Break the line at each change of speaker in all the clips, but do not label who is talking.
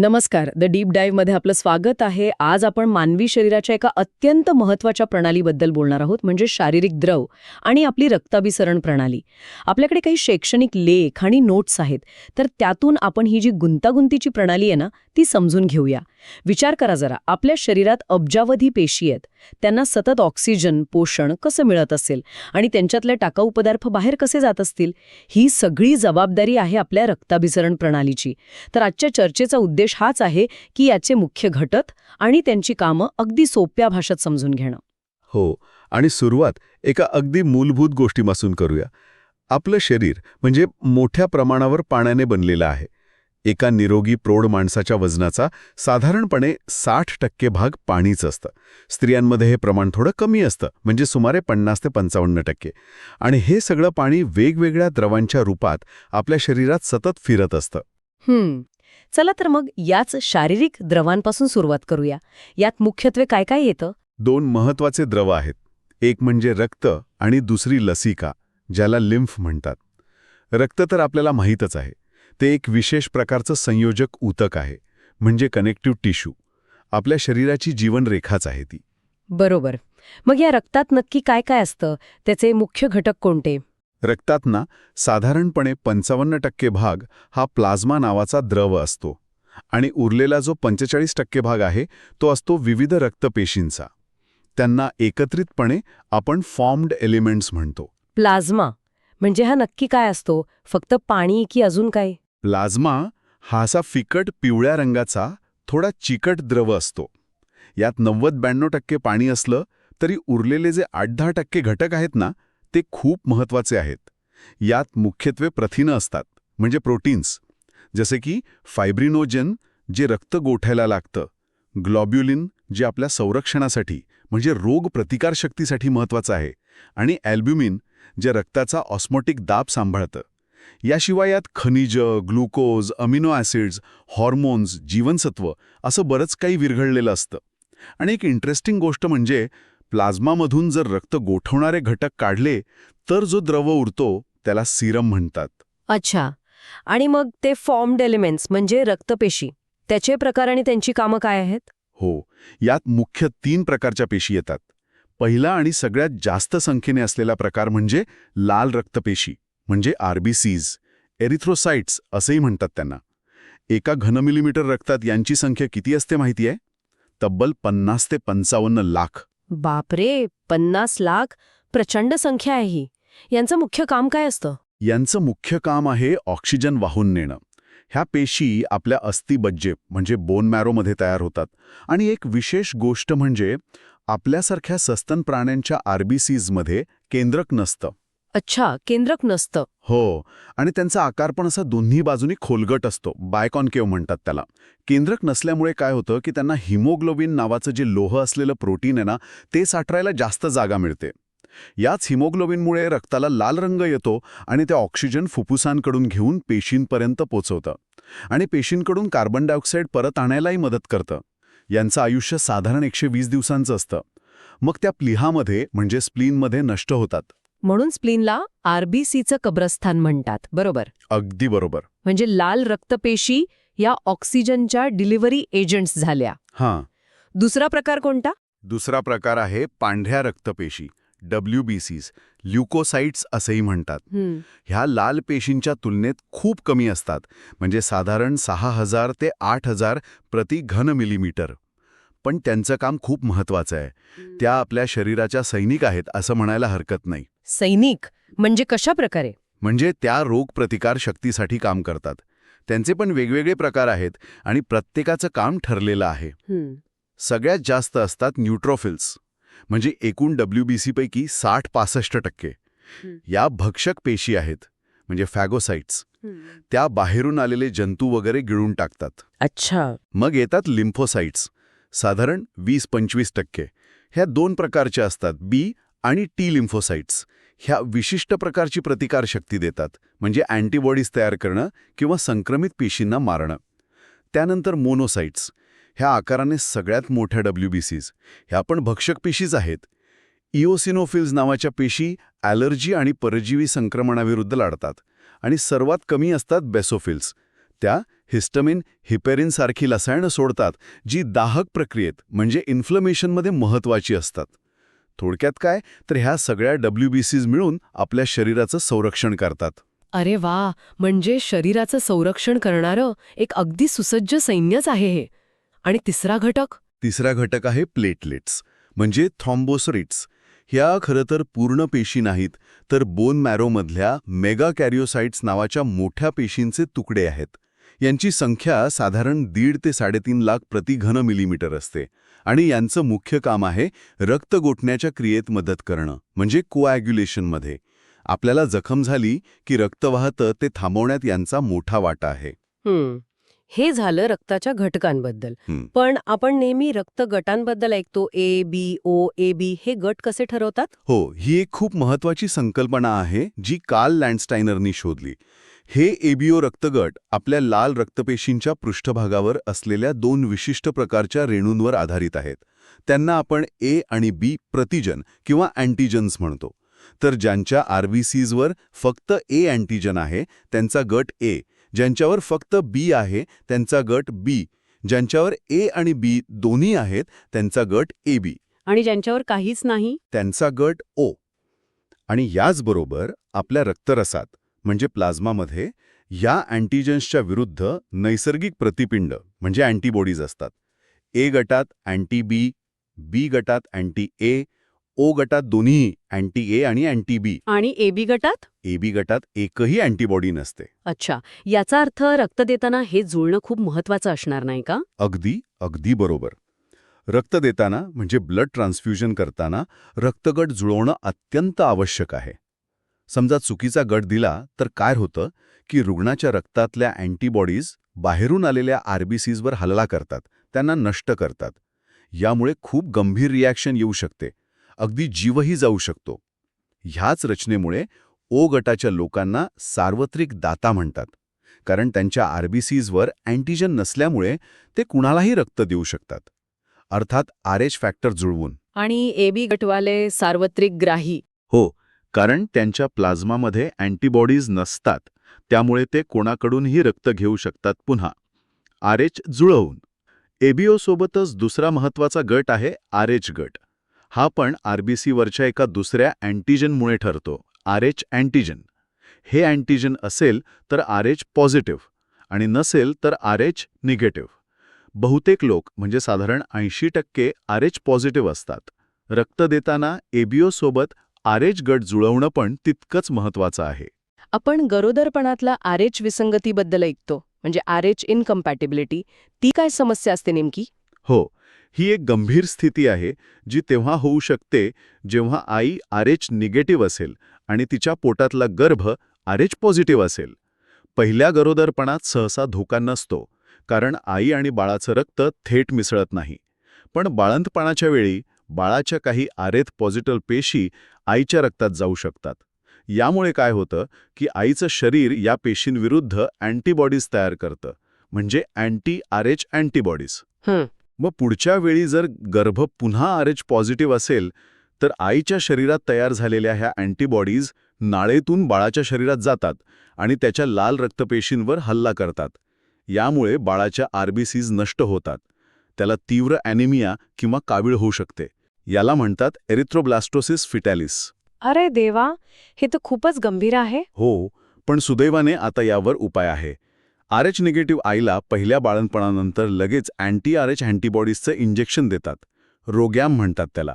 नमस्कार. The deep डाईव्हमध्ये आपलं स्वागत आहे. आज आपण मानवी शरीराच्या एका अत्यंत महत्त्वाच्या प्रणालीबद्दल बोलणार आहोत म्हणजे शारीरिक द्रव आणि आपली रक्ताभिसरण प्रणाली. आपल्याकडे काही शैक्षणिक लेख आणि नोट्स आहेत तर त्यातून आपण ही जी गुंतागुंतीची प्रणाली आहे ना ती समजून घेऊया. विचार करा जरा आपल्या शरीरात अब्जावधी पेशी आहेत त्यांना सतत ऑक्सिजन पोषण कसं मिळत असेल आणि त्यांच्यातले टाकाऊ पदार्थ बाहेर कसे जात असतील ही सगळी जबाबदारी आहे आपल्या रक्ताभिसरण प्रणालीची. तर आजच्या चर्चेचा उद्देश हाच आहे की याचे मुख्य घटक आणि त्यांची कामं अगदी सोप्या भाषेत समजून घेणं.
हो आणि सुरुवात एका अगदी मूलभूत गोष्टीपासून करूया. आपलं शरीर म्हणजे मोठ्या प्रमाणावर पाण्याने बनलेलं आहे. एका निरोगी प्रौढ माणसाच्या वजनाचा साधारणपणे साठ टक्के भाग पाणीच असतं. स्त्रियांमध्ये हे प्रमाण थोडं कमी असतं म्हणजे सुमारे पन्नास ते पंचावन्न टक्के. आणि हे सगळं पाणी वेगवेगळ्या द्रवांच्या रूपात आपल्या शरीरात सतत फिरत असतं.
चला तर मग याच शारीरिक द्रवांपासून सुरुवात करूया. यात मुख्यत्वे काय काय येतं?
दोन महत्त्वाचे द्रव आहेत. एक म्हणजे रक्त आणि दुसरी लसिका ज्याला लिम्फ म्हणतात. रक्त तर आपल्याला माहीतच आहे. ते एक विशेष प्रकारचं संयोजक ऊतक आहे म्हणजे कनेक्टिव्ह टिश्यू आपल्या शरीराची जीवनरेखाच आहे ती.
बरोबर. मग या रक्तात नक्की काय काय असतं? त्याचे मुख्य घटक कोणते?
रक्तात ना साधारणपणे पंचावन्न टक्के भाग हा प्लाझ्मा नावाचा द्रव असतो आणि उरलेला जो पंचेचाळीस टक्के भाग आहे तो असतो विविध रक्तपेशींचा. त्यांना एकत्रितपणे आपण फॉर्म्ड एलिमेंट्स म्हणतो.
प्लाझ्मा. म्हणजे हा नक्की काय असतो? फक्त पाणी की अजून काय?
प्लाझ्मा हा असा फिकट पिवळ्या रंगाचा थोडा चिकट द्रव असतो. यात नव्वद ब्याण्णव टक्के पाणी असलं तरी उरलेले जे आठ दहा टक्के घटक आहेत ना ते खूप महत्त्वाचे आहेत. यात मुख्यत्वे प्रथिनं असतात म्हणजे प्रोटीन्स. जसे की फायब्रिनोजन जे रक्त गोठायला लागतं. ग्लॉब्युलिन जे आपल्या संरक्षणासाठी म्हणजे रोग प्रतिकारशक्तीसाठी महत्वाचं आहे. आणि ॲल्ब्युमिन जे रक्ताचा ऑस्मोटिक दाब सांभाळतं. याशिवाय यात खनिज ग्लुकोज अमिनो ॲसिड्स हॉर्मोन्स जीवनसत्व असं बरंच काही विरघळलेलं असतं. आणि एक इंटरेस्टिंग गोष्ट म्हणजे प्लाझ्मामधून जर रक्त गोठवणारे घटक काढले तर जो द्रव उरतो त्याला सिरम म्हणतात.
अच्छा. आणि मग ते फॉर्म्ड एलिमेंट्स म्हणजे रक्तपेशी त्याचे प्रकार आणि त्यांची कामं काय आहेत?
हो. यात मुख्य तीन प्रकारच्या पेशी येतात. पहिला आणि सगळ्यात जास्त संख्येने असलेला प्रकार म्हणजे लाल रक्तपेशी. म्हणजे आरबीसीज एरिथ्रोसाइट्स असेही म्हणतात त्यांना. एका घनमिलीमीटर रक्तात यांची संख्या किती असते माहिती आहे? तब्बल पन्नास ते पंचावन्न लाख.
बापरे पन्नास लाख प्रचंड संख्या आहे ही. यांचं मुख्य काम काय असतं?
यांचं मुख्य काम आहे ऑक्सिजन वाहून नेणं. ह्या पेशी आपल्या अस्थिबज्जे म्हणजे बोन मॅरोमध्ये तयार होतात. आणि एक विशेष गोष्ट म्हणजे आपल्यासारख्या सस्तन प्राण्यांच्या आरबीसीजमध्ये केंद्रक नसतं.
अच्छा केंद्रक नसतं.
हो आणि त्यांचा आकार पण असा दोन्ही बाजूनी खोलगट असतो बायकॉनकेव म्हणतात त्याला. केंद्रक नसल्यामुळे काय होतं की त्यांना हिमोग्लोबिन नावाचं जे लोह असलेलं प्रोटीन आहे ना ते साठवायला जास्त जागा मिळते. याच हिमोग्लोबिनमुळे रक्ताला लाल रंग येतो आणि ते ऑक्सिजन फुफ्फुसांकडून घेऊन पेशींपर्यंत पोचवतं. आणि पेशींकडून कार्बन डायऑक्साईड परत आणायलाही मदत करतं. यांचं आयुष्य साधारण एकशे वीस दिवसांचं असतं. मग त्या प्लिहामध्ये म्हणजे स्प्लीनमध्ये नष्ट होतात.
म्हणून स्प्लीनला आरबीसीचं कब्रस्थान म्हणतात. बरोबर?
अगदी बरोबर.
म्हणजे लाल रक्तपेशी या ऑक्सिजनच्या डिलिव्हरी एजंट्स झाल्या.
हां.
दुसरा प्रकार कोणता?
दुसरा प्रकार आहे पांढऱ्या रक्तपेशी डब्ल्यू बी सीज ल्युकोसाइट्स असेही म्हणतात. ह्या लाल पेशींच्या तुलनेत खूप कमी असतात. म्हणजे साधारण सहा हजार ते आठ हजार प्रति घन मिलीमीटर. पण त्यांचं काम खूप महत्वाचं आहे. त्या आपल्या शरीराच्या सैनिक आहेत असं म्हणायला हरकत नाही.
सैनिक म्हणजे कशा प्रकारे?
म्हणजे त्या रोगप्रतिकार शक्तीसाठी काम करतात. त्यांचे पण वेगवेगळे प्रकार आहेत आणि प्रत्येकाचं काम ठरलेलं आहे. सगळ्यात जास्त असतात न्यूट्रोफिल्स म्हणजे एकूण डब्ल्यू बी सीपैकी साठ पासष्ट टक्के. या भक्षक पेशी आहेत म्हणजे फॅगोसाइट्स. त्या बाहेरून आलेले जंतू वगैरे गिळून टाकतात.
अच्छा.
मग येतात लिम्फोसाइट्स साधारण वीस पंचवीस टक्के. ह्या दोन प्रकारच्या असतात बी आणि टी लिम्फोसाइट्स ह्या विशिष्ट प्रकारची प्रतिकारशक्ती देतात म्हणजे अँटीबॉडीज तयार करणं किंवा संक्रमित पेशींना मारणं. त्यानंतर मोनोसाइट्स ह्या आकाराने सगळ्यात मोठ्या डब्ल्यू बी सीज ह्या पण भक्षक पेशीज आहेत. इओसिनोफिल्स नावाच्या पेशी ॲलर्जी आणि परजीवी संक्रमणाविरुद्ध लढतात आणि सर्वात कमी असतात बेसोफिल्स त्या हिस्टमिन हिपेरिनसारखी रसायनं सोडतात जी दाहक प्रक्रियेत म्हणजे इन्फ्लमेशनमध्ये महत्वाची असतात. थोडक्यात काय? तर ह्या सगळ्या डब्ल्यू बी सीज मिळून आपल्या शरीराचं संरक्षण करतात.
अरे वा! म्हणजे शरीराचं संरक्षण करणारं एक अगदी सुसज्ज सैन्यच आहे हे. आणि तिसरा घटक?
तिसरा घटक आहे प्लेटलेट्स म्हणजे थ्रॉम्बोसरिट्स. ह्या खरं तर पूर्ण पेशी नाहीत तर बोन मॅरोमधल्या मेगा कॅरिओसाइट्स नावाच्या मोठ्या पेशींचे तुकडे आहेत. यांची संख्या साधारण दीड ते साडेतीन लाख प्रति घन मिलीमीटर असते. आणि यांचं मुख्य काम आहे रक्त गोठण्याच्या क्रियेत मदत करणं म्हणजे कोॲग्युलेशनमध्ये आपल्याला जखम झाली की रक्त वाहतं ते थांबवण्यात यांचा मोठा वाटा आहे.
हं. झालं रक्ताच्या घटकांबद्दल. पण आपण नेहमी रक्त गटांबद्दल ऐकतो A B O A B हे गट कसे ठरवतात?
हो ही एक खूप महत्वाची संकल्पना आहे जी कार्ल लँडस्टायनरनी शोधली. हे एबीओ रक्तगट आपल्या लाल रक्तपेशींच्या पृष्ठभागावर असलेल्या दोन विशिष्ट प्रकारच्या रेणूंवर आधारित आहेत. त्यांना आपण ए आणि बी प्रतिजन किंवा अँटीजन्स म्हणतो. तर ज्यांच्या आरबीसीजवर फक्त ए अँटीजन आहे त्यांचा गट ए. ज्यांच्यावर फक्त बी आहे त्यांचा गट बी. ज्यांच्यावर ए आणि बी दोन्ही आहेत त्यांचा गट ए बी.
आणि ज्यांच्यावर काहीच नाही?
त्यांचा गट ओ. आणि याचबरोबर आपल्या रक्तरसात. म्हणजे प्लाझ्मामध्ये या अँटीजन्सच्या विरुद्ध नैसर्गिक प्रतिपिंड म्हणजे अँटीबॉडीज असतात. ए गटात अँटी बी बी गटात अँटी ए ओ गटात दोन्ही अँटी ए आणि अँटी बी.
आणि ए बी गटात?
ए बी गटात एकही अँटीबॉडी नसते.
अच्छा. याचा अर्थ रक्त देताना हे जुळणं खूप महत्वाचं असणार नाही का?
अगदी अगदी बरोबर. रक्त देताना म्हणजे ब्लड ट्रान्सफ्युजन करताना रक्तगट जुळवणं अत्यंत आवश्यक आहे. समजा चुकीचा गट दिला तर काय होतं की रुग्णाच्या रक्तातल्या अँटीबॉडीज बाहेरून आलेल्या आरबीसीजवर हल्ला करतात त्यांना नष्ट करतात. यामुळे खूप गंभीर रिॲक्शन येऊ शकते. अगदी जीवही जाऊ शकतो. ह्याच रचनेमुळे ओ गटाच्या लोकांना सार्वत्रिक दाता म्हणतात. कारण त्यांच्या आरबीसीजवर अँटीजन नसल्यामुळे ते कुणालाही रक्त देऊ शकतात. अर्थात आर एच फॅक्टर जुळवून.
आणि ए बी गटवाले सार्वत्रिक ग्राही.
हो कारण त्यांच्या प्लाझ्मामध्ये अँटीबॉडीज नसतात त्यामुळे ते कोणाकडूनही रक्त घेऊ शकतात पुन्हा. आर एच जुळवून. एबीओसोबतच दुसरा महत्त्वाचा गट आहे आर एच गट. हा पण आरबीसीवरच्या एका दुसऱ्या अँटीजनमुळे ठरतो आर एच अँटीजन. हे अँटीजन असेल तर आर एच पॉझिटिव्ह आणि नसेल तर आर एच निगेटिव्ह. बहुतेक लोक म्हणजे साधारण ऐंशी टक्के आर एच पॉझिटिव्ह असतात. रक्त देताना एबीओसोबत आर एच गट जुळवणं पण तितकंच महत्वाचं आहे.
आपण गरोदरपणातला आर एच विसंगतीबद्दल ऐकतो म्हणजे आर एच इनकम्पॅटिबिलिटी ती काय समस्या असते नेमकी?
हो ही एक गंभीर स्थिती आहे जी तेव्हा होऊ शकते जेव्हा आई आर एच निगेटिव्ह असेल आणि तिच्या पोटातला गर्भ आर एच पॉझिटिव्ह असेल. पहिल्या गरोदरपणात सहसा धोका नसतो कारण आई आणि बाळाचं रक्त थेट मिसळत नाही. पण बाळंतपणाच्या वेळी बाळाच्या काही आरेत पॉझिटिव्ह पेशी आईच्या रक्तात जाऊ शकतात. यामुळे काय होतं की आईचं शरीर या पेशींविरुद्ध अँटीबॉडीज तयार करतं. म्हणजे अँटी आर एच अँटीबॉडीज. मग पुढच्या वेळी जर गर्भ पुन्हा आर एच पॉझिटिव्ह असेल तर आईच्या शरीरात तयार झालेल्या ह्या अँटीबॉडीज नाळेतून बाळाच्या शरीरात जातात आणि त्याच्या लाल रक्तपेशींवर हल्ला करतात. यामुळे बाळाच्या आरबीसीज नष्ट होतात. त्याला तीव्र ॲनिमिया किंवा कावीळ होऊ शकते. याला म्हणतात एरिथ्रोब्लास्टोसिस फिटॅलिस.
अरे देवा हे तर खूपच गंभीर आहे.
हो पण सुदैवाने आता यावर उपाय आहे. आर एच निगेटिव्ह आईला पहिल्या बाळणपणानंतर लगेच अँटी आर एच अँटीबॉडीजचं इंजेक्शन देतात. रोगॅम म्हणतात त्याला.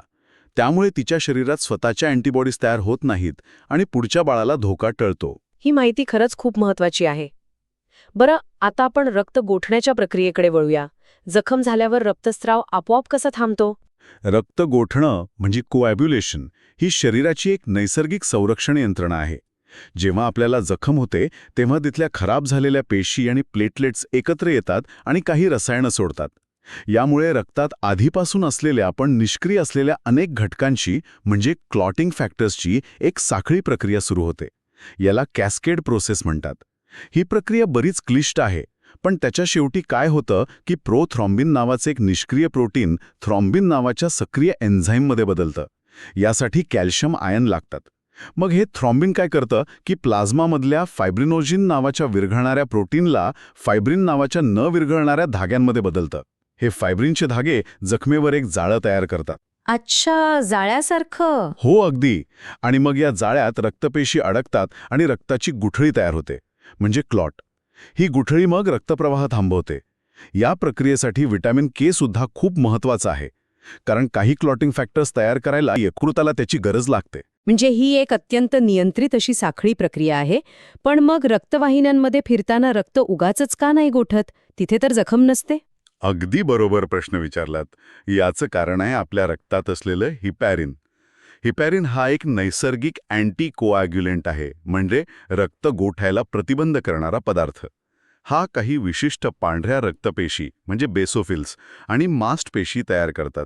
त्यामुळे तिच्या शरीरात स्वतःच्या अँटीबॉडीज तयार होत नाहीत आणि पुढच्या बाळाला धोका टळतो.
ही माहिती खरंच खूप महत्वाची आहे. बरं आता आपण रक्त गोठण्याच्या प्रक्रियेकडे वळूया. जखम झाल्यावर रक्तस्राव आपोआप कसा थांबतो?
रक्त गोठणं म्हणजे कोॲब्युलेशन ही शरीराची एक नैसर्गिक संरक्षण यंत्रणा आहे. जेव्हा आपल्याला जखम होते तेव्हा तिथल्या खराब झालेल्या पेशी आणि प्लेटलेट्स एकत्र येतात आणि काही रसायनं सोडतात. यामुळे रक्तात आधीपासून असलेल्या पण निष्क्रिय असलेल्या अनेक घटकांची म्हणजे क्लॉटिंग फॅक्टर्सची एक साखळी प्रक्रिया सुरू होते. याला कॅस्केड प्रोसेस म्हणतात. ही प्रक्रिया बरीच क्लिष्ट आहे. पण त्याच्या शेवटी काय होतं की प्रोथ्रॉम्बिन नावाचे एक निष्क्रिय प्रोटीन थ्रॉम्बिन नावाच्या सक्रिय एन्झाईममध्ये बदलतं. यासाठी कॅल्शियम आयन लागतात. मग हे थ्रॉम्बिन काय करतं की प्लाझ्मामधल्या फायब्रिनोजिन नावाच्या विरघळणाऱ्या प्रोटीनला फायब्रिन नावाच्या न विरघळणाऱ्या धाग्यांमध्ये बदलतं. हे फायब्रिनचे धागे जखमेवर एक जाळं तयार करतात.
अच्छा जाळ्यासारखं.
हो अगदी. आणि मग या जाळ्यात रक्तपेशी अडकतात आणि रक्ताची गुठळी तयार होते. म्हणजे क्लॉट ही गुठळी मग रक्तप्रवाह थांबवते. या प्रक्रियेसाठी विटॅमिन के सुद्धा खूप महत्वाचं आहे. कारण काही क्लॉटिंग फॅक्टर्स तयार करायला यकृताला त्याची गरज लागते.
म्हणजे ही एक अत्यंत नियंत्रित अशी साखळी प्रक्रिया आहे. पण मग रक्तवाहिन्यांमध्ये फिरताना रक्त उगाचच का नाही गोठत? तिथे तर जखम नसते.
अगदी बरोबर प्रश्न विचारलात. याचं कारण आहे आपल्या रक्तात असलेलं हिपॅरिन. हिपॅरिन हा एक नैसर्गिक अँटी कोॲग्युलेंट आहे म्हणजे रक्त गोठायला प्रतिबंध करणारा पदार्थ. हा काही विशिष्ट पांढऱ्या रक्तपेशी म्हणजे बेसोफिल्स आणि मास्ट पेशी तयार करतात.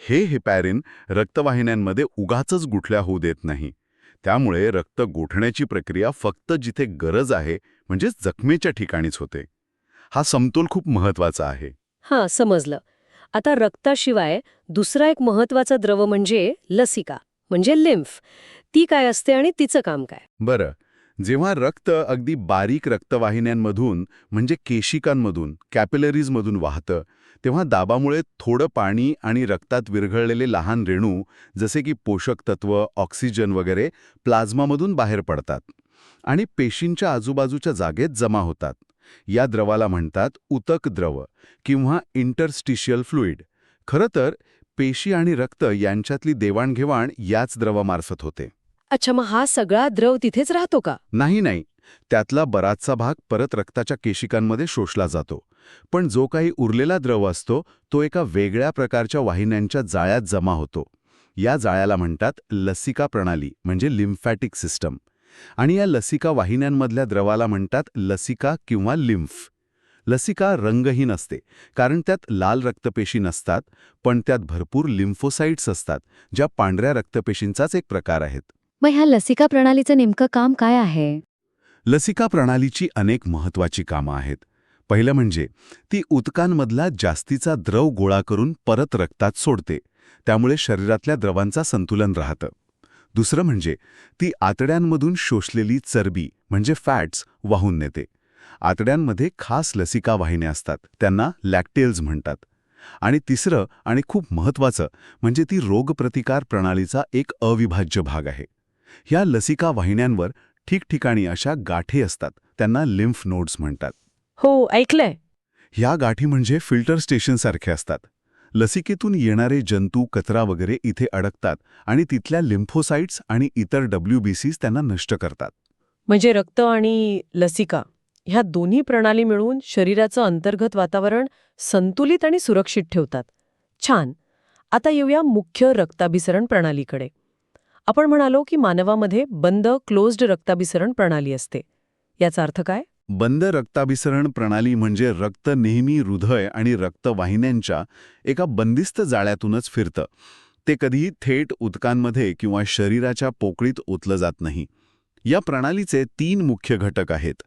हे हिपॅरिन रक्तवाहिन्यांमध्ये उगाचच गुठल्या होऊ देत नाही. त्यामुळे रक्त गोठण्याची प्रक्रिया फक्त जिथे गरज आहे म्हणजे जखमेच्या ठिकाणीच होते. हा समतोल खूप महत्त्वाचा आहे.
हां समजलं. आता रक्ताशिवाय दुसरा एक महत्त्वाचा द्रव म्हणजे लसिका. म्हणजे लिम्फ. ती काय असते आणि तिचं काम काय?
बरं. जेव्हा रक्त अगदी बारीक रक्तवाहिन्यांमधून म्हणजे केशिकांमधून कॅपिलरीजमधून वाहतं तेव्हा दाबामुळे थोडं पाणी आणि रक्तात विरघळलेले लहान रेणू जसे की पोषक तत्व ऑक्सिजन वगैरे प्लाझ्मामधून बाहेर पडतात आणि पेशींच्या आजूबाजूच्या जागेत जमा होतात. या द्रवाला म्हणतात उतक द्रव किंवा इंटरस्टिशियल फ्लुइड खरं तर पेशी आणि रक्त यांच्यातली देवाणघेवाण याच द्रवामार्फत होते.
अच्छा मग हा सगळा द्रव तिथेच राहतो का?
नाही नाही. त्यातला बराचसा भाग परत रक्ताच्या केशिकांमध्ये शोषला जातो. पण जो काही उरलेला द्रव असतो तो एका वेगळ्या प्रकारच्या वाहिन्यांच्या जाळ्यात जमा होतो. या जाळ्याला म्हणतात लसिका प्रणाली म्हणजे लिम्फॅटिक सिस्टम. आणि या लसिका वाहिन्यांमधल्या द्रवाला म्हणतात लसिका किंवा लिम्फ. लसिका रंगहीन असते कारण त्यात लाल रक्तपेशी नसतात पण त्यात भरपूर लिम्फोसाइट्स असतात ज्या पांढऱ्या रक्तपेशींचाच एक प्रकार आहेत.
मग ह्या लसिका प्रणालीचं नेमकं काम काय आहे?
लसिका प्रणालीची अनेक महत्वाची कामं आहेत. पहिलं म्हणजे ती उतकांमधला जास्तीचा द्रव गोळा करून परत रक्तात सोडते त्यामुळे शरीरातल्या द्रवांचा संतुलन राहतं. दुसरं म्हणजे ती आतड्यांमधून शोषलेली चरबी म्हणजे फॅट्स वाहून नेते. आतड्यांमध्ये खास लसिका वाहिन्या असतात. त्यांना लॅक्टेल्स म्हणतात. आणि तिसरं आणि खूप महत्वाचं म्हणजे ती रोगप्रतिकार प्रणालीचा एक अविभाज्य भाग आहे. ह्या लसिका वाहिन्यांवर ठिकठिकाणी अशा गाठी असतात. त्यांना लिम्फ नोड्स म्हणतात.
हो ऐकलंय.
ह्या गाठी म्हणजे फिल्टर स्टेशनसारखे असतात. लसिकेतून येणारे जंतू कचरा वगैरे इथे अडकतात आणि तिथल्या लिम्फोसाइट्स आणि इतर डब्ल्यूबीसीज त्यांना नष्ट करतात.
म्हणजे रक्त आणि लसिका. ह्या दोन्ही प्रणाली मिळून शरीराचं अंतर्गत वातावरण संतुलित आणि सुरक्षित ठेवतात. छान. आता येऊया मुख्य रक्ताभिसरण प्रणालीकडे. आपण म्हणालो की मानवामध्ये बंद क्लोज्ड रक्ताभिसरण प्रणाली असते. याचा अर्थ काय?
बंद रक्ताभिसरण प्रणाली म्हणजे रक्त नेहमी हृदय आणि रक्तवाहिन्यांच्या एका बंदिस्त जाळ्यातूनच फिरतं. ते कधीही थेट उदकांमध्ये किंवा शरीराच्या पोकळीत ओतलं जात नाही. या प्रणालीचे तीन मुख्य घटक आहेत.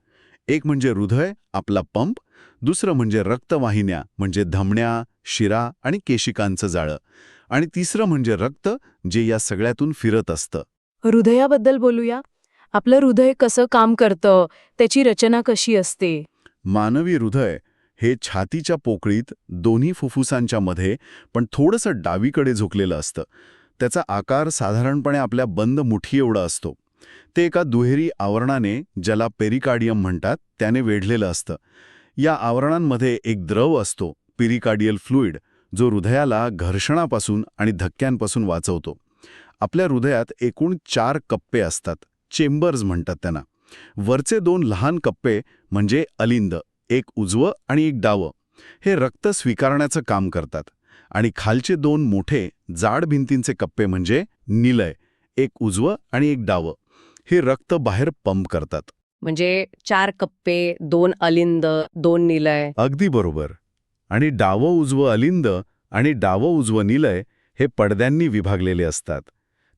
एक म्हणजे हृदय आपला पंप दुसरं म्हणजे रक्तवाहिन्या म्हणजे धमण्या शिरा आणि केशिकांचं जाळं. आणि तिसरं म्हणजे रक्त जे या सगळ्यातून फिरत असतं.
हृदयाबद्दल बोलूया. आपलं हृदय कसं काम करतं? त्याची रचना कशी असते?
मानवी हृदय हे छातीच्या पोकळीत दोन्ही फुफ्फुसांच्या मध्ये पण थोडंसं डावीकडे झुकलेलं असतं. त्याचा आकार साधारणपणे आपल्या बंद मुठी एवढा असतो. ते एका दुहेरी आवरणाने ज्याला पेरिकार्डियम म्हणतात त्याने वेढलेलं असतं. या आवरणांमध्ये एक द्रव असतो पेरिकार्डियल फ्लुइड जो हृदयाला घर्षणापासून आणि धक्क्यांपासून वाचवतो. आपल्या हृदयात एकूण चार कप्पे असतात चेंबर्स म्हणतात त्यांना. वरचे दोन लहान कप्पे म्हणजे अलिंद एक उजवं आणि एक डावं. हे रक्त स्वीकारण्याचं काम करतात. आणि खालचे दोन मोठे जाड भिंतींचे कप्पे म्हणजे निलय एक उजवं आणि एक डावं. हे रक्त बाहेर पंप करतात.
म्हणजे चार कप्पे दोन अलिंद दोन निलय.
अगदी बरोबर. आणि डावं उजवं अलिंद आणि डावं उजवं निलय हे पडद्यांनी विभागलेले असतात.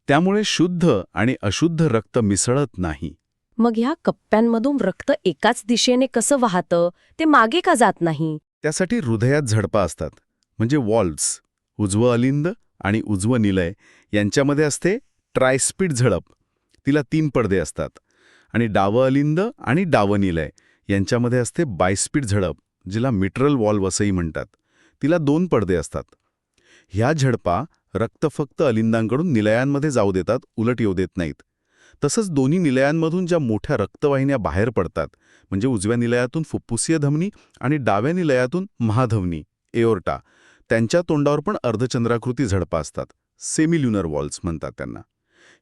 त्यामुळे शुद्ध आणि अशुद्ध रक्त मिसळत नाही.
मग ह्या कप्प्यांमधून रक्त एकाच दिशेने कसं वाहतं? ते मागे का जात नाही?
त्यासाठी हृदयात झडपा असतात. म्हणजे वॉल्व्स उजवं अलिंद आणि उजवं निलय यांच्यामध्ये असते ट्रायस्पीड झडप. तिला तीन पडदे असतात. आणि डावं अलिंद आणि डावं निलय यांच्यामध्ये असते बायस्पीड झडप जिला मिटरल वॉल्व असंही म्हणतात. तिला दोन पडदे असतात. ह्या झडपा रक्त फक्त अलिंदांकडून निलयांमध्ये जाऊ देतात उलट येऊ देत नाहीत. तसंच दोन्ही निलयांमधून ज्या मोठ्या रक्तवाहिन्या बाहेर पडतात म्हणजे उजव्या निलयातून फुप्फुसीय धमनी आणि डाव्या निलयातून महाधमनी एओर्टा त्यांच्या तोंडावर पण अर्धचंद्राकृती झडपा असतात. सेमिल्युनर वॉल्स म्हणतात त्यांना.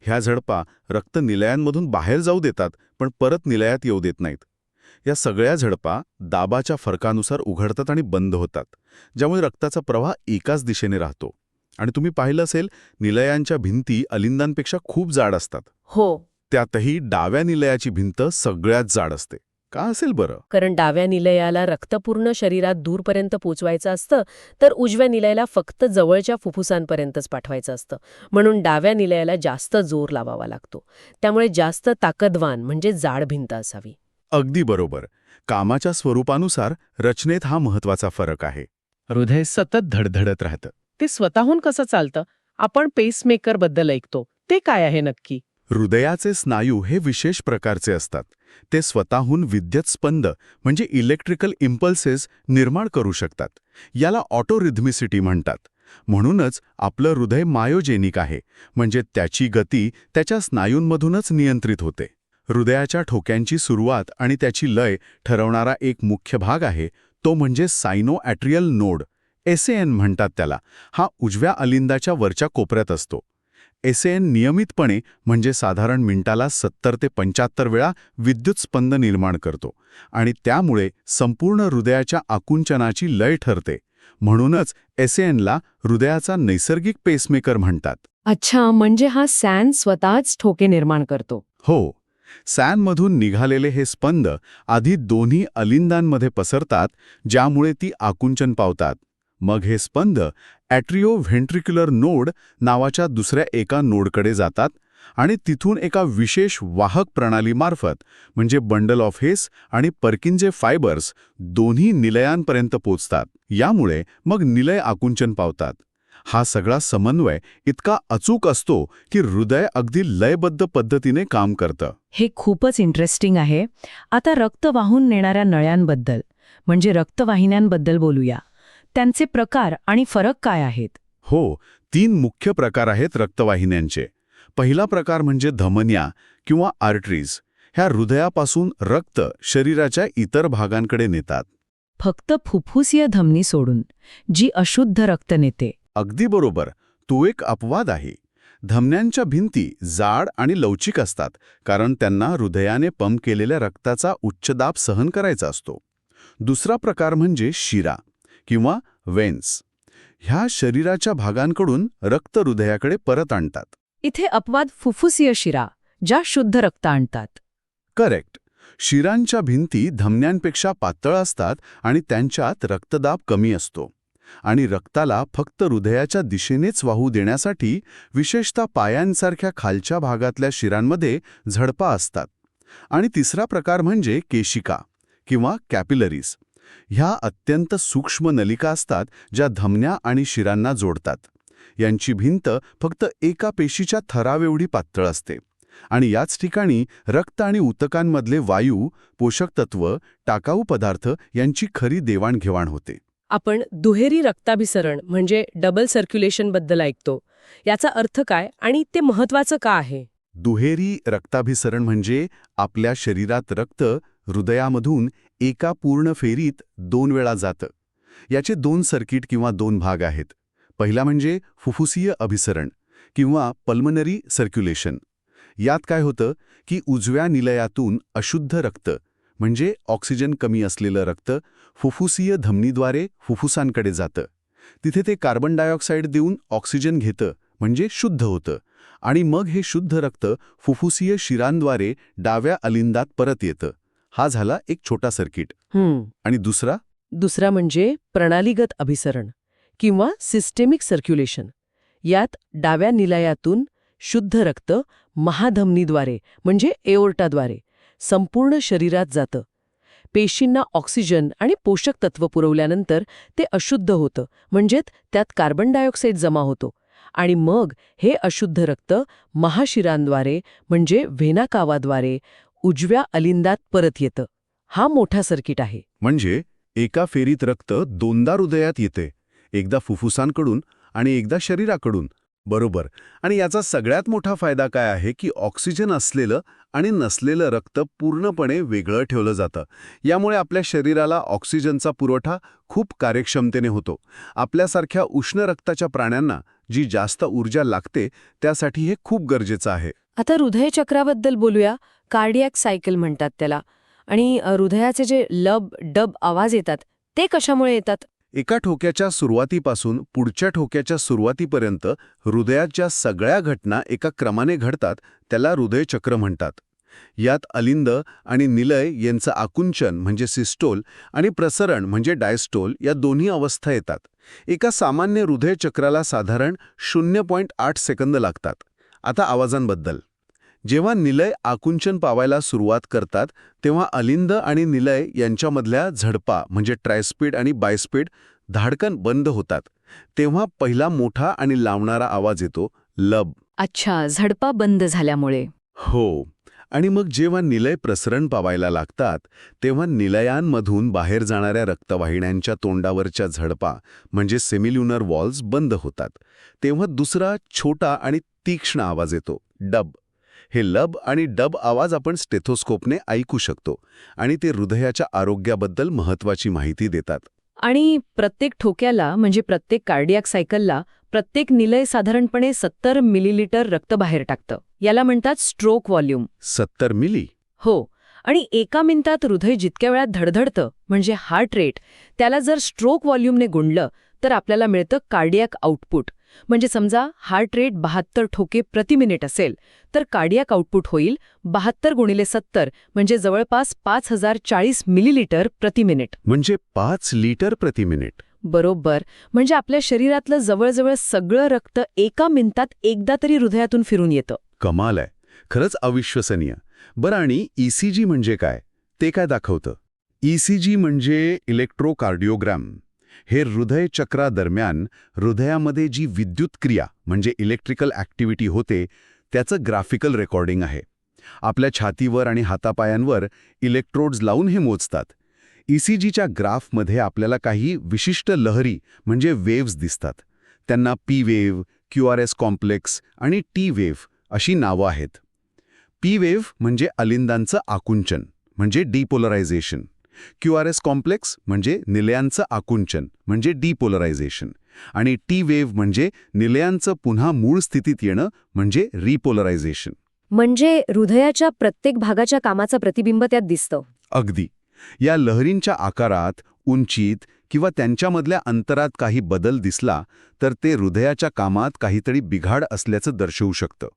ह्या झडपा रक्त निलयांमधून बाहेर जाऊ देतात पण परत निलयात येऊ देत नाहीत. या सगळ्या झडपा दाबाच्या फरकानुसार उघडतात आणि बंद होतात ज्यामुळे रक्ताचा प्रवाह एकाच दिशेने राहतो. आणि तुम्ही पाहिलं असेल निलयांच्या भिंती अलिंदांपेक्षा खूप जाड असतात.
हो.
त्यातही डाव्या निलयाची भिंत सगळ्यात जाड असते. का असेल बरं?
कारण डाव्या निलयाला रक्त पूर्ण शरीरात दूरपर्यंत पोचवायचं असतं तर उजव्या निलयाला फक्त जवळच्या फुफ्फुसांपर्यंतच पाठवायचं असतं. म्हणून डाव्या निलयाला जास्त जोर लावावा लागतो. त्यामुळे जास्त ताकदवान म्हणजे जाड भिंत असावी.
अगदी बरोबर. कामाच्या स्वरूपानुसार रचनेत हा महत्त्वाचा फरक आहे.
हृदय सतत धडधडत राहतं. ते स्वतःहून कसं चालतं? आपण पेसमेकरबद्दल ऐकतो. ते काय आहे नक्की?
हृदयाचे स्नायू हे विशेष प्रकारचे असतात. ते स्वतःहून विद्युत स्पंद म्हणजे इलेक्ट्रिकल इम्पल्सेस निर्माण करू शकतात. याला ऑटोरिथमिसिटी म्हणतात. म्हणूनच आपलं हृदय मायोजेनिक आहे म्हणजे त्याची गती त्याच्या स्नायूंमधूनच नियंत्रित होते. हृदयाच्या ठोक्यांची सुरुवात आणि त्याची लय ठरवणारा एक मुख्य भाग आहे तो म्हणजे सायनोॲट्रियल नोड. एस म्हणतात त्याला. हा उजव्या अलिंदाच्या वरच्या कोपऱ्यात असतो. एसएन नियमितपणे म्हणजे साधारण मिनिटाला सत्तर ते पंच्याहत्तर वेळा विद्युत स्पंद निर्माण करतो आणि त्यामुळे संपूर्ण हृदयाच्या आकुंचनाची लय ठरते. म्हणूनच एसएनला हृदयाचा नैसर्गिक पेसमेकर म्हणतात.
अच्छा म्हणजे हा सॅन स्वतःच ठोके निर्माण करतो.
हो. सॅनमधून निघालेले हे स्पंद आधी दोन्ही अलिंदांमध्ये पसरतात ज्यामुळे ती आकुंचन पावतात. मग हे स्पंद ॲट्रिओ व्हेंट्रिक्युलर नोड नावाच्या दुसऱ्या एका नोडकडे जातात आणि तिथून एका विशेष वाहक प्रणालीमार्फत म्हणजे बंडल ऑफ हेस आणि पर्किंजे फायबर्स दोन्ही निलयांपर्यंत पोचतात. यामुळे मग निलय आकुंचन पावतात. हा सगळा समन्वय इतका अचूक असतो की हृदय अगदी लयबद्ध पद्धतीने काम करतं.
हे खूपच इंटरेस्टिंग आहे. आता रक्त वाहून नेणाऱ्या नळ्यांबद्दल म्हणजे रक्तवाहिन्यांबद्दल बोलूया. त्यांचे प्रकार आणि फरक काय आहेत?
हो तीन मुख्य प्रकार आहेत रक्तवाहिन्यांचे. पहिला प्रकार म्हणजे धमन्या किंवा आर्टरीज ह्या हृदयापासून रक्त शरीराच्या इतर भागांकडे नेतात.
फक्त फुफ्फुसीय धमनी सोडून जी अशुद्ध रक्त नेते.
अगदी बरोबर. तो एक अपवाद आहे. धमन्यांच्या भिंती जाड आणि लवचिक असतात कारण त्यांना हृदयाने पंप केलेल्या रक्ताचा उच्च दाब सहन करायचा असतो. दुसरा प्रकार म्हणजे शिरा. किंवा वेन्स. ह्या शरीराच्या भागांकडून रक्त हृदयाकडे परत आणतात.
इथे अपवाद फुफ्फुसीय शिरा ज्या शुद्ध रक्त आणतात.
करेक्ट. शिरांच्या भिंती धमन्यांपेक्षा पातळ असतात आणि त्यांच्यात रक्तदाब कमी असतो. आणि रक्ताला फक्त हृदयाच्या दिशेनेच वाहू देण्यासाठी विशेषतः पायांसारख्या खालच्या भागातल्या शिरांमध्ये झडपा असतात. आणि तिसरा प्रकार म्हणजे केशिका किंवा कॅपिलरीज ह्या अत्यंत सूक्ष्म नलिका असतात ज्या धमन्या आणि शिरांना जोडतात. यांची भिंत फक्त एका पेशीच्या थरावेवढी पातळ असते. आणि याच ठिकाणी रक्त आणि उतकांमधले वायू पोषक तत्व टाकाऊ पदार्थ यांची खरी देवाणघेवाण होते.
आपण दुहेरी रक्ताभिसरण म्हणजे डबल सर्क्युलेशनबद्दल ऐकतो. याचा अर्थ काय आणि ते महत्वाचं का आहे?
दुहेरी रक्ताभिसरण म्हणजे आपल्या शरीरात रक्त हृदयामधून एका पूर्ण फेरीत दोन वेळा जातं. याचे दोन सर्किट किंवा दोन भाग आहेत. पहिला म्हणजे फुफ्फुसीय अभिसरण किंवा पल्मनरी सर्क्युलेशन. यात काय होतं की उजव्या निलयातून अशुद्ध रक्त म्हणजे ऑक्सिजन कमी असलेलं रक्त फुफ्फुसीय धमनीद्वारे फुफ्फुसांकडे जातं. तिथे ते कार्बन डायऑक्साईड देऊन ऑक्सिजन घेतं म्हणजे शुद्ध होतं. आणि मग हे शुद्ध रक्त फुफ्फुसीय शिरांद्वारे डाव्या अलिंदात परत येतं. हा झाला एक छोटा सर्किट.
हम्म.
आणि दुसरा?
दुसरा म्हणजे प्रणालीगत अभिसरण किंवा सिस्टेमिक सर्क्युलेशन. यात डाव्या निलयातून शुद्ध रक्त महाधमनीद्वारे म्हणजे एओर्टाद्वारे संपूर्ण शरीरात जातं. पेशींना ऑक्सिजन आणि पोषक तत्व पुरवल्यानंतर ते अशुद्ध होतं म्हणजेच त्यात कार्बन डायऑक्साईड जमा होतो. आणि मग हे अशुद्ध रक्त महाशिरांद्वारे म्हणजे व्हेनाकावाद्वारे उजव्या अलिंदात परत येतं. हा मोठा सर्किट आहे.
म्हणजे एका फेरीत रक्त दोनदा हृदयात येते. एकदा फुफ्फुसांकडून आणि एकदा शरीराकडून. बरोबर. आणि याचा सगळ्यात मोठा फायदा काय आहे की ऑक्सिजन असलेलं आणि नसलेलं रक्त पूर्णपणे वेगळं ठेवलं जातं. यामुळे आपल्या शरीराला ऑक्सिजनचा पुरवठा खूप कार्यक्षमतेने होतो. आपल्यासारख्या उष्ण रक्ताच्या प्राण्यांना जी जास्त ऊर्जा लागते त्यासाठी हे खूप गरजेचं आहे.
आता हृदयचक्राबद्दल बोलूया. कार्डियक सायकल म्हणतात त्याला. आणि हृदयाचे जे लब डब आवाज येतात ते कशामुळे येतात?
एका ठोक्याच्या सुरुवातीपासून पुढच्या ठोक्याच्या सुरुवातीपर्यंत हृदयाच्या सगळ्या घटना एका क्रमाने घडतात त्याला हृदयचक्र म्हणतात. यात अलिंद आणि निलय यांचं आकुंचन म्हणजे सिस्टोल आणि प्रसरण म्हणजे डायस्टोल या दोन्ही अवस्था येतात. एका सामान्य हृदयचक्राला साधारण शून्य पॉईंट आठ सेकंद लागतात. आता आवाजांबद्दल. जेव्हा निलय आकुंचन पावायला सुरुवात करतात तेव्हा अलिंद आणि निलय यांच्यामधल्या झडपा म्हणजे ट्रायस्पीड आणि बायस्पीड धाडकन बंद होतात. तेव्हा पहिला मोठा आणि लावणारा आवाज येतो लब.
अच्छा झडपा बंद झाल्यामुळे.
हो. आणि मग जेव्हा निलय प्रसरण पावायला लागतात तेव्हा निलयांमधून बाहेर जाणाऱ्या रक्तवाहिन्यांच्या तोंडावरच्या झडपा म्हणजे सेमिल्युनर वॉल्स बंद होतात. तेव्हा दुसरा छोटा आणि तीक्ष्ण आवाज येतो डब. हे लब आणि डब आवाज आपण स्टेथोस्कोपने ऐकू शकतो आणि ते हृदयाच्या आरोग्याबद्दल महत्वाची माहिती देतात.
आणि प्रत्येक ठोक्याला म्हणजे प्रत्येक कार्डियाक सायकलला प्रत्येक निलय साधारणपणे सत्तर मिलीलिटर रक्त बाहेर टाकतं. याला म्हणतात स्ट्रोक व्हॉल्यूम.
सत्तर मिली?
हो. आणि एका मिनिटात हृदय जितक्या वेळात धडधडतं म्हणजे हार्ट रेट त्याला जर स्ट्रोक व्हॉल्यूमने गुणलं तर आपल्याला मिळतं कार्डियाक आउटपुट. म्हणजे समजा हार्ट रेट बहात्तर ठोके प्रति मिनिट असेल तर कार्डियाक आउटपुट होईल बहात्तर गुणिले सत्तर म्हणजे जवळपास पाच हजार चाळीस मिलीलिटर प्रति मिनिट.
म्हणजे पाच लिटर प्रति मिनिट.
बरोबर. म्हणजे आपल्या शरीरातलं जवळजवळ सगळं रक्त एका मिनिटात एकदा तरी हृदयातून फिरून येतं.
कमाल आहे. खरंच अविश्वसनीय. बरं आणि ईसीजी म्हणजे काय? ते काय दाखवतं? ईसीजी म्हणजे इलेक्ट्रोकार्डिओग्राम. हे हृदयचक्रादरम्यान हृदयामध्ये जी विद्युत क्रिया म्हणजे इलेक्ट्रिकल ॲक्टिव्हिटी होते त्याचं ग्राफिकल रेकॉर्डिंग आहे. आपल्या छातीवर आणि हातापायांवर इलेक्ट्रोड्स लावून हे मोजतात. ईसीजीच्या ग्राफमध्ये आपल्याला काही विशिष्ट लहरी म्हणजे वेव्ज दिसतात. त्यांना P wave Q R S complex आणि टी वेव्ह अशी नावं आहेत. पी वेव्ह म्हणजे अलिंदांचं आकुंचन म्हणजे depolarisation Q R S complex म्हणजे निलयांचं आकुंचन म्हणजे डिपोलरायझेशन. आणि टी वेव्ह म्हणजे निलयांचं पुन्हा मूळ स्थितीत येणं म्हणजे रिपोलरायझेशन.
म्हणजे हृदयाच्या प्रत्येक भागाच्या कामाचं प्रतिबिंब त्यात दिसतं.
अगदी. या लहरींच्या आकारात उंचीत किंवा त्यांच्यामधल्या अंतरात काही बदल दिसला तर ते हृदयाच्या कामात काहीतरी बिघाड असल्याचं दर्शवू शकतं.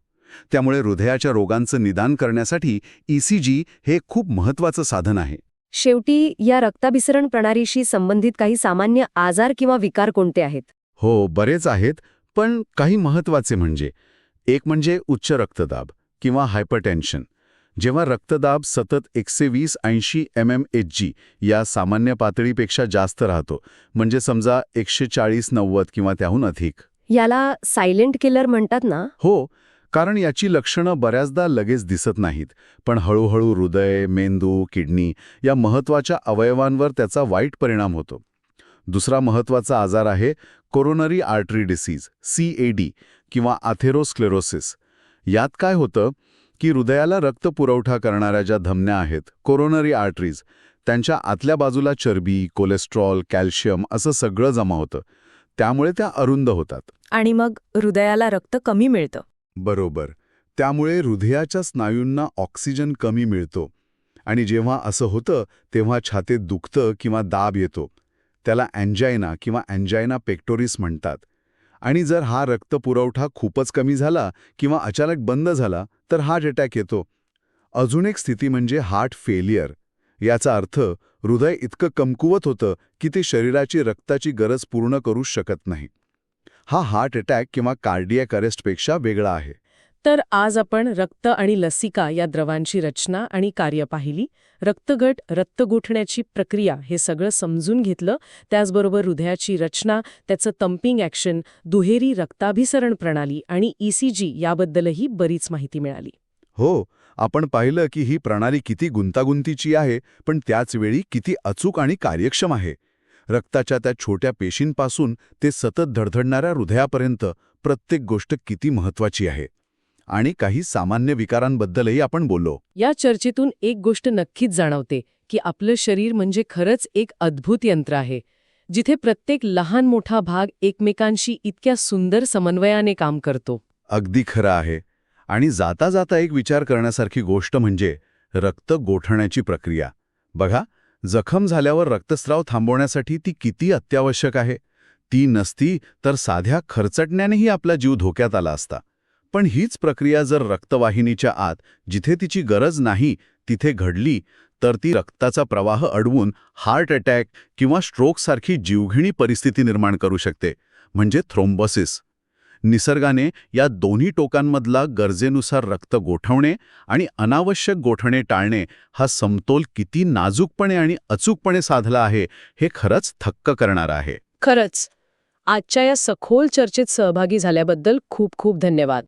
त्यामुळे हृदयाच्या रोगांचं निदान करण्यासाठी ईसीजी हे खूप महत्वाचं साधन आहे.
शेवटी या रक्ताभिसरण प्रणालीशी संबंधित काही सामान्य आजार किंवा विकार कोणते आहेत?
हो बरेच आहेत पण काही महत्त्वाचे म्हणजे एक म्हणजे उच्च रक्तदाब किंवा हायपरटेन्शन. जेव्हा रक्तदाब सतत एकशे वीस ऐंशी एम एम एच जी या सामान्य पातळीपेक्षा जास्त राहतो म्हणजे समजा एकशे चाळीस नव्वद किंवा त्याहून अधिक.
याला सायलेंट किलर म्हणतात ना?
हो कारण याची लक्षणं बऱ्याचदा लगेच दिसत नाहीत पण हळूहळू हृदय मेंदू किडनी या महत्त्वाच्या अवयवांवर त्याचा वाईट परिणाम होतो. दुसरा महत्त्वाचा आजार आहे coronary artery disease C A D किंवा आथेरोस्क्लेरोसिस यात काय होतं की हृदयाला रक्तपुरवठा करणाऱ्या ज्या धमन्या आहेत कोरोनरी आर्टरीज त्यांच्या आतल्या बाजूला चरबी कोलेस्ट्रॉल कॅल्शियम असं सगळं जमा होतं. त्यामुळे त्या अरुंद होतात.
आणि मग हृदयाला रक्त कमी मिळतं.
बरोबर. त्यामुळे हृदयाच्या स्नायूंना ऑक्सिजन कमी मिळतो. आणि जेव्हा असं होतं तेव्हा छातीत दुखतं किंवा दाब येतो. त्याला अँजायना किंवा अँजायना पेक्टोरिस म्हणतात. आणि जर हा रक्तपुरवठा खूपच कमी झाला किंवा अचानक बंद झाला तर हार्ट अटॅक येतो. अजून एक स्थिती म्हणजे हार्ट फेलियर. याचा अर्थ हृदय इतकं कमकुवत होतं की ते शरीराची रक्ताची गरज पूर्ण करू शकत नाही. हा हार्ट अटॅक किंवा कार्डियक अरेस्टपेक्षा वेगळा आहे.
तर आज आपण रक्त आणि लसिका या द्रवांची रचना आणि कार्य पाहिली. रक्तगट रक्त गोठण्याची प्रक्रिया हे सगळं समजून घेतलं. त्याचबरोबर हृदयाची रचना त्याचं तंपिंग ॲक्शन दुहेरी रक्ताभिसरण प्रणाली आणि ईसीजी याबद्दलही बरीच माहिती मिळाली.
हो आपण पाहिलं की ही प्रणाली किती गुंतागुंतीची आहे पण त्याचवेळी किती अचूक आणि कार्यक्षम आहे. रक्ताच्या त्या छोट्या पेशींपासून ते सतत धडधडणाऱ्या हृदयापर्यंत प्रत्येक गोष्ट किती महत्वाची आहे. आणि काही सामान्य विकारांबद्दलही आपण बोललो.
या चर्चेतून एक गोष्ट नक्कीच जाणवते की आपलं शरीर म्हणजे खरंच एक अद्भुत यंत्र आहे जिथे प्रत्येक लहान मोठा भाग एकमेकांशी इतक्या सुंदर समन्वयाने काम करतो.
अगदी खरं आहे. आणि जाता जाता एक विचार करण्यासारखी गोष्ट म्हणजे रक्त गोठण्याची प्रक्रिया. बघा जखम झाल्यावर रक्तस्राव थांबवण्यासाठी ती किती अत्यावश्यक आहे? ती नसती तर साध्या खरचटण्यानेही आपला जीव धोक्यात आला असता. पण हीच प्रक्रिया जर रक्तवाहिनीच्या आत जिथे तिची गरज नाही तिथे घडली तर ती रक्ताचा प्रवाह अडवून हार्ट अटॅक किंवा स्ट्रोकसारखी जीवघेणी परिस्थिती निर्माण करू शकते म्हणजे थ्रोम्बोसिस. निसर्गाने या दोन्ही टोकांमधला गरजेनुसार रक्त गोठवणे आणि अनावश्यक गोठणे टाळणे हा समतोल किती नाजूकपणे आणि अचूकपणे साधला आहे हे खरंच थक्क करणार आहे.
खरंच. आजच्या या सखोल चर्चेत सहभागी झाल्याबद्दल खूप खूप धन्यवाद.